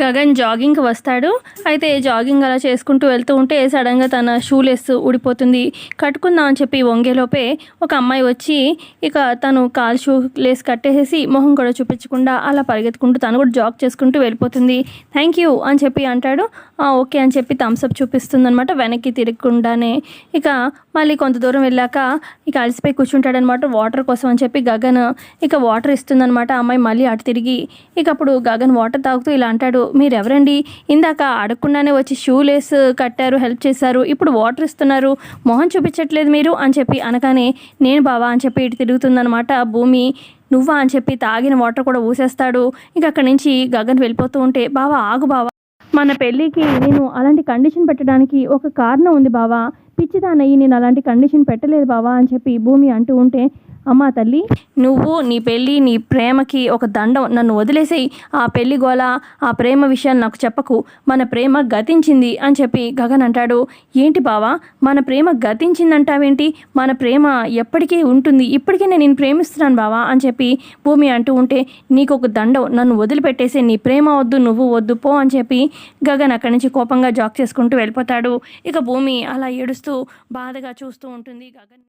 గగన్ జాగింగ్కి వస్తాడు. అయితే జాగింగ్ అలా చేసుకుంటూ వెళ్తూ ఉంటే సడన్గా తన షూ లెస్ ఊడిపోతుంది. కట్టుకుందాం అని చెప్పి వంగేలోపే ఒక అమ్మాయి వచ్చి ఇక తను కాల్ షూ లేస్ కట్టేసేసి మొహం కూడా చూపించకుండా అలా పరిగెత్తుకుంటూ తను కూడా జాగ్ చేసుకుంటూ వెళ్ళిపోతుంది. థ్యాంక్ యూ అని చెప్పి అంటాడు. ఓకే అని చెప్పి థమ్స్అప్ చూపిస్తుంది అనమాట వెనక్కి తిరగకుండానే. ఇక మళ్ళీ కొంత దూరం వెళ్ళాక ఇక అలసిపోయి కూర్చుంటాడనమాట వాటర్ కోసం అని చెప్పి గగన్ ఇక వాటర్ ఇస్తుందనమాట అమ్మాయి మళ్ళీ అటు తిరిగి ఇక అప్పుడు గగన్ వాటర్ తాగుతూ ఇలా అంటాడు. మీరు ఎవరండి ఇందాక అడగకుండానే వచ్చి షూ లేస్ కట్టారు హెల్ప్ చేశారు ఇప్పుడు వాటర్ ఇస్తున్నారు. మొహం చూపించట్లేదు మీరు అని చెప్పి అనగానే నేను బావా అని చెప్పి ఇటు తిరుగుతుందనమాట భూమి నువ్వా అని చెప్పి తాగిన వాటర్ కూడా ఊసేస్తాడు. ఇంక అక్కడి నుంచి గగన్ వెళ్ళిపోతూ ఉంటే బావా ఆగు బావా. మన పెళ్ళికి నేను అలాంటి కండిషన్ పెట్టడానికి ఒక కారణం ఉంది బావా. పిచ్చిదానయ్యి నేను అలాంటి కండిషన్ పెట్టలేదు బావా అని చెప్పి భూమి అంటూ ఉంటే అమ్మా తల్లి. నువ్వు నీ పెళ్ళి నీ ప్రేమకి ఒక దండం నన్ను వదిలేసేయి. ఆ పెళ్ళి గోల ఆ ప్రేమ విషయాన్ని నాకు చెప్పకు. మన ప్రేమ గతించింది అని చెప్పి గగన్ అంటాడు. ఏంటి బావా మన ప్రేమ గతించిందంటావేంటి? మన ప్రేమ ఎప్పటికీ ఉంటుంది. ఇప్పటికీ నేను నిన్ను ప్రేమిస్తున్నాను బావా అని చెప్పి భూమి అంటూ ఉంటే నీకు ఒక దండం నన్ను వదిలిపెట్టేసి నీ ప్రేమ వద్దు నువ్వు వద్దు పో అని చెప్పి గగన్ అక్కడి నుంచి కోపంగా జాక్ చేసుకుంటూ వెళ్ళిపోతాడు. ఇక భూమి అలా ఏడుస్తూ బాధగా చూస్తూ ఉంటుంది గగన్.